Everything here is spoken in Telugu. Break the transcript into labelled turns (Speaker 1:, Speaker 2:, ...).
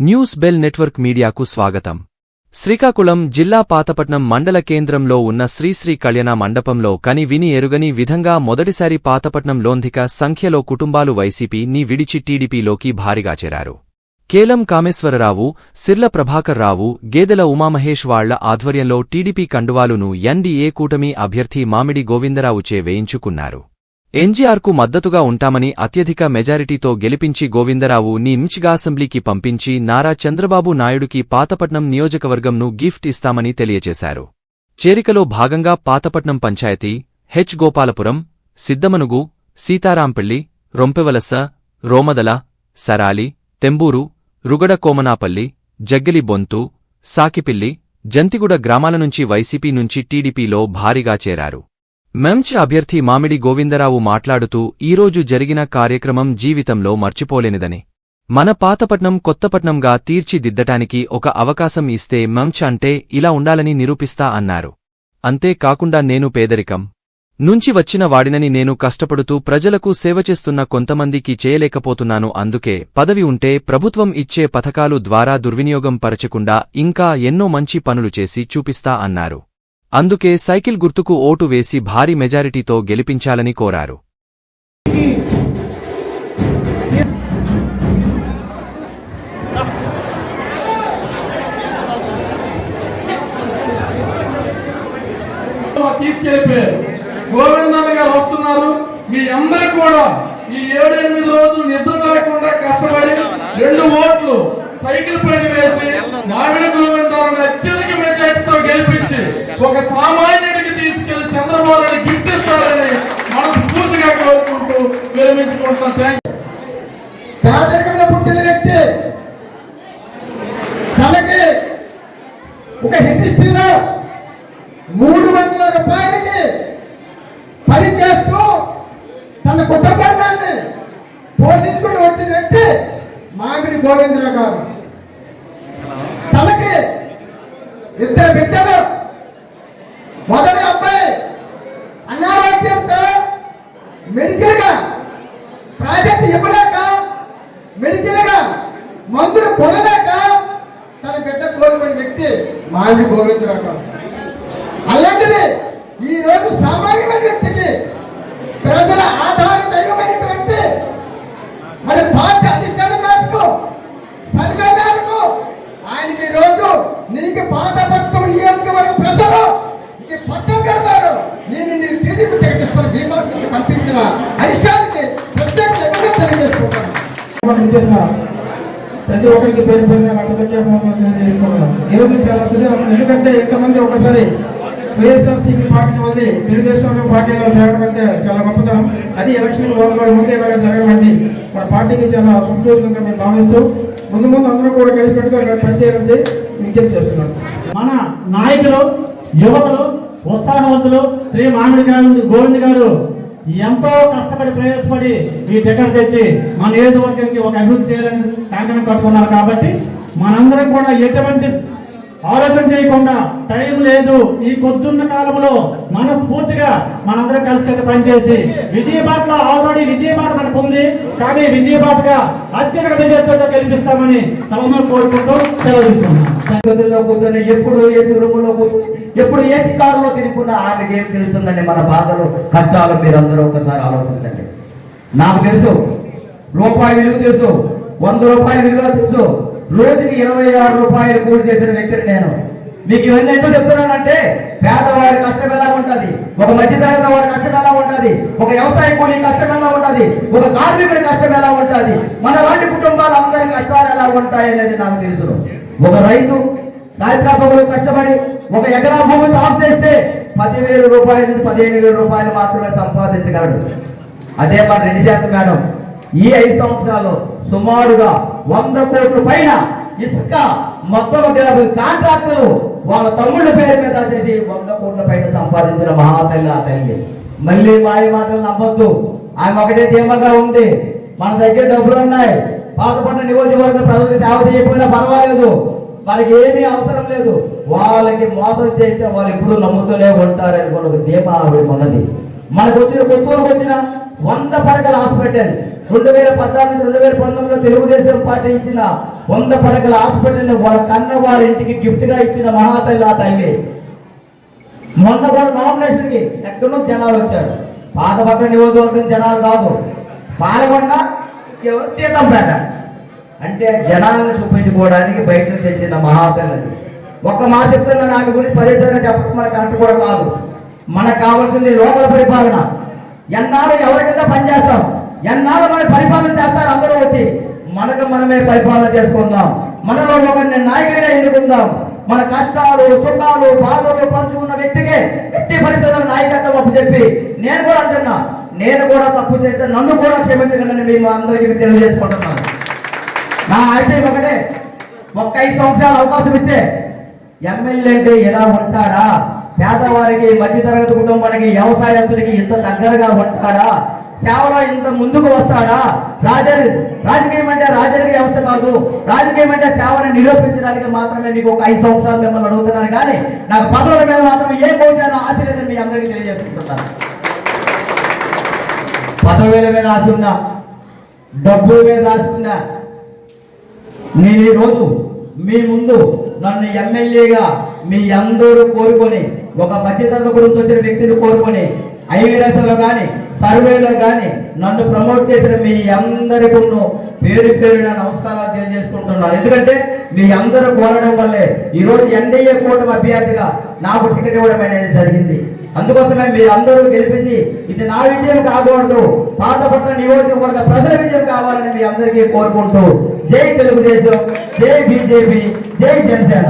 Speaker 1: న్యూస్ బెల్ నెట్వర్క్ మీడియాకు స్వాగతం. శ్రీకాకుళం జిల్లా పాతపట్నం మండల కేంద్రంలో ఉన్న శ్రీశ్రీ కళ్యాణ మండపంలో కని విని ఎరుగని విధంగా మొదటిసారి పాతపట్నం లోంధిక సంఖ్యలో కుటుంబాలు వైసీపీ ని విడిచి టీడీపీలోకి భారీగా చేరారు. కేలం కామేశ్వరరావు సిర్ల ప్రభాకర్రావు గేదెల ఉమామహేష్ వాళ్ళ ఆధ్వర్యంలో టీడీపీ కండువాలును ఎన్డీఏ కూటమి అభ్యర్థి మామిడి గోవిందరావుచే వేయించుకున్నారు. ఎన్జీఆర్కు మద్దతుగా ఉంటామని అత్యధిక మెజారిటీతో గెలిపించి గోవిందరావు ని మిచ్గా అసెంబ్లీకి పంపించి నారా చంద్రబాబు నాయుడుకి పాతపట్నం నియోజకవర్గంను గిఫ్ట్ ఇస్తామని తెలియజేశారు. చేరికలో భాగంగా పాతపట్నం పంచాయతీ హెచ్ గోపాలపురం సిద్దమనుగు సీతారాంపల్లి రొంపెవలస రోమదల సరాలి తెంబూరు రుగడ కోమనాపల్లి జగ్గలి బొంతు సాకిపిల్లి జంతిగుడ గ్రామాల నుంచి వైసీపీ నుంచి టీడీపీలో భారీగా చేరారు. మెంచ్ అభ్యర్థి మామిడి గోవిందరావు మాట్లాడుతూ ఈరోజు జరిగిన కార్యక్రమం జీవితంలో మర్చిపోలేనిదని. మన పాతపట్నం కొత్తపట్నంగా తీర్చిదిద్దటానికి ఒక అవకాశం ఇస్తే మెంచ్ అంటే ఇలా ఉండాలని నిరూపిస్తా అన్నారు. అంతేకాకుండా నేను పేదరికం నుంచి వచ్చిన వాడినని నేను కష్టపడుతూ ప్రజలకు సేవ చేస్తున్న కొంతమందికి చేయలేకపోతున్నాను అందుకే పదవి ఉంటే ప్రభుత్వం ఇచ్చే పథకాలు ద్వారా దుర్వినియోగం పరచకుండా ఇంకా ఎన్నో మంచి పనులు చేసి చూపిస్తా అన్నారు. అందుకే సైకిల్ గుర్తుకు ఓటు వేసి భారీ మెజారిటీతో గెలిపించాలని కోరారు.
Speaker 2: తీసుకెళ్ళిపోయారు. గోవిందన్న గారు వస్తున్నారు. మీ అందరు కూడా ఈ ఏడెనిమిది రోజులు నిద్ర లేకుండా కష్టపడి రెండు ఓట్లు సైకిల్ పైన వేసి మామిడి గోవిందరావు అత్యంత ఒక సామాన్యుడికి తీసుకెళ్ళి చంద్రబాబు నాయుడు గిఫ్ట్ ఇస్తారని మనస్ఫూర్తిగా కోరుకుంటూ విరమించుకుంటున్నాం థ్యాంక్
Speaker 3: పేదరికంలో పుట్టిన వ్యక్తి తనకి ఒక హిస్టరీలో మూడు వందల రూపాయలకి పని చేస్తూ తన కుటుంబాన్ని పోషించుకుని వచ్చిన వ్యక్తి మామిడి గోవిందరావు గారు. తనకి ఇద్దరు బిడ్డలు ఇవ్వలేక మెడికల్ మందులు కొనలేక తన బిడ్డ కోల్పోయిన వ్యక్తి మామిడి గోవిందరావు. అలాంటిది ఈ రోజు సామాన్యమైన వ్యక్తికి ప్రజల ఆధార దైవమైనటువంటి మరి పార్టీ అధిష్టాన మేరకు సర్వే మేరకు ఆయనకి ఈ రోజు నీకు పాత పట్టం నియోజకవర్గ ప్రజలు నీకు పట్టం కడతారు. నేను నీ టీడీపీ ప్రకటిస్తాను
Speaker 4: ప్రతి ఒక్కరికి పేరు పేరున నాకు ఈరోజు చాలా ఎందుకంటే ఇంతమంది ఒకసారి వైఎస్ఆర్సీపీ పార్టీ వదిలి తెలుగుదేశం పార్టీలో చేరడం అంటే చాలా గొప్పతనం. అది ఎలక్షన్ రోజుల ముందు జరగడం అనేది మన పార్టీకి చాలా సంతోషంగా మేము భావిస్తూ ముందు ముందు అందరూ కూడా కలిసి పెట్టుకొని పనిచేయాలని విజ్ఞప్తి చేస్తున్నాం.
Speaker 5: మన నాయకులు యువకులు ఉత్సాహవంతులు శ్రీ మామిడి గారు గోవింద్ గారు ఎంతో కష్టపడి ప్రవేశపడి ఈ టికెట్ తెచ్చి మన నియోజకవర్గానికి ఒక అభివృద్ధి చేయాలని కంకణం కట్టుకున్నారు కాబట్టి మనందరం కూడా ఎటువంటి ఆలోచన చేయకుండా టైం లేదు. ఈ కొద్దున్న కాలంలో మనస్ఫూర్తిగా మనందరం కలిసి పనిచేసి విజయబాటలో ఆల్రెడీ విజయబాట మనకు ఉంది. కానీ విజయబాటగా అత్యధిక విజయంతో గెలిపిస్తామని తమను కోరుకుంటూ సెలవు
Speaker 6: కూర్చొని ఎప్పుడు ఏ రూములో కూర్చొని ఎప్పుడు ఏసీ కారులో తిరుగుకున్నా ఆమెకి ఏం తెలుస్తుందండి మన బాధలు కష్టాలు? మీరందరూ ఒకసారి ఆలోచించండి. నాకు తెలుసు రూపాయి విలువ తెలుసు వంద రూపాయల విలువ తెలుసు. రోజుకి ఇరవై ఆరు రూపాయలు కూలి చేసిన వ్యక్తిని నేను. మీకు ఇవన్నీ ఎందుకు చెప్తున్నానంటే పేదవాడి కష్టం ఎలా ఉంటుంది? ఒక మధ్యతరగతి వాడి కష్టం ఎలా ఉంటుంది? ఒక వ్యవసాయ కూలి కష్టం ఎలా ఉంటుంది? ఒక కార్మికుడి కష్టం ఎలా ఉంటుంది? మన వాటి కుటుంబాలు అందరి కష్టాలు ఎలా ఉంటాయి అనేది నాకు తెలుసు ఒక రైతు రాత్రాపగలు కష్టపడి ఒక ఎకరా భూమి సాఫ్ చేస్తే పదివేల రూపాయల నుంచి పదిహేను వేల రూపాయలు మాత్రమే సంపాదించగలడు. అదే మన రెడ్డి శాతం మేడం. ఈ ఐదు సంవత్సరాలు సుమారుగా వంద కోట్ల పైన ఇసుక మొత్తం ఒక కాంట్రాక్టులు వాళ్ళ తమ్ముళ్ళ పేరు మీద చేసి వంద కోట్ల పైన సంపాదించిన మహాతల్లి ఆ తల్లి. మళ్ళీ మాయ మాటలు నమ్మొద్దు. ఆమె ఒకటే ధీమగా ఉంది. మన దగ్గర డబ్బులు ఉన్నాయి. పాతపడిన నియోజకవర్గ ప్రజలకు సేవ చేయకపోయినా పర్వాలేదు. వాళ్ళకి ఏమీ అవసరం లేదు. వాళ్ళకి మోసం చేస్తే వాళ్ళు ఎప్పుడు నమ్ముతూనే ఉంటారని ఒక దీపం ఆవిడ ఉన్నది మనకు వచ్చిన కొత్తూరుకు వచ్చిన వంద పడకల హాస్పిటల్ రెండు వేల పద్నాలుగు రెండు వేల పంతొమ్మిదిలో తెలుగుదేశం పార్టీ ఇచ్చిన వంద పడకల హాస్పిటల్ని వాళ్ళ కన్న వారి ఇంటికి గిఫ్ట్గా ఇచ్చిన మహాతల్లి ఆ తల్లి. మొన్న కూడా నామినేషన్కి ఎక్కడో జనాలు వచ్చారు. పాతపట్ల నియోజకవర్గం జనాలు కాదు. పాల్గొండ సీతంపేట. అంటే జనాలను చూపించుకోవడానికి బయట నుంచి తెచ్చిన మహాతల్లి. ఒక్క మాట చెప్తున్నా దాని గురించి పరిసరంగా చెప్పడం మనకు కరెక్ట్ కూడా కాదు. మనకు కావాల్సింది లోకల పరిపాలన. ఎన్నాళ్ళు ఎవరి కింద పనిచేస్తాం? ఎన్నాళ్ళు మనం పరిపాలన చేస్తారు? అందరూ వచ్చి మనకు మనమే పరిపాలన చేసుకుందాం. మనలో ఒకరిని నాయకుడిగా ఎన్నుకుందాం. మన కష్టాలు సుఖాలు బాధలు పంచుకున్న వ్యక్తికే ఎట్టి పరిస్థితుల్లో నాయకత్వం అప్పు చెప్పి నేను కూడా అంటున్నా నేను కూడా తప్పు చేస్తే నన్ను కూడా క్షమించగలని మేము అందరికీ తెలియజేసుకుంటున్నాను. నా ఆశయం ఒకటే ఒక్క ఐదు సంవత్సరాలు అవకాశం ఇస్తే ఎమ్మెల్యే అంటే ఎలా ఉంటాడా? పేదవారికి మధ్యతరగతి కుటుంబానికి వ్యవసాయస్తుడికి ఇంత దగ్గరగా ఉంటాడా? సేవలో ఇంత ముందుకు వస్తాడా? రాజరి రాజకీయం అంటే రాజరిక వ్యవస్థ కాదు. రాజకీయం అంటే సేవని నిరూపించడానికి మాత్రమే మీకు ఒక ఐదు సంవత్సరాలు మిమ్మల్ని అడుగుతున్నాను. కానీ నాకు పదవుల మీద మాత్రం ఏ కోచానో ఆశ లేదని మీ అందరికీ తెలియజేసుకుంటున్నాను. పదవుల మీద ఆశ ఉందా డబ్బుల మీద ఆశ ఉందా నేను ఈరోజు రోజు మీ ముందు నన్ను ఎమ్మెల్యేగా మీ అందరూ కోరుకొని ఒక మధ్యతరగతి గురించి వచ్చిన వ్యక్తిని కోరుకొని ఐవీరసలో కానీ సర్వేలో కానీ నన్ను ప్రమోట్ చేసిన మీ అందరికీ పేరు పేరున నమస్కారాలు తెలియజేసుకుంటున్నాను. ఎందుకంటే మీ అందరూ కోరడం వల్లే ఈ రోజు ఎన్డీఏ కూటమి అభ్యర్థిగా నాకు టికెట్ ఇవ్వడం అనేది జరిగింది. అందుకోసమే మీరు అందరూ గెలిపించి ఇది నా విజయం కాకూడదు. పాతపట్ల నియోజకవర్గ ప్రజల విజయం కావాలని మీ అందరికీ కోరుకుంటూ జై తెలుగుదేశం జై బీజేపీ జై జనసేన.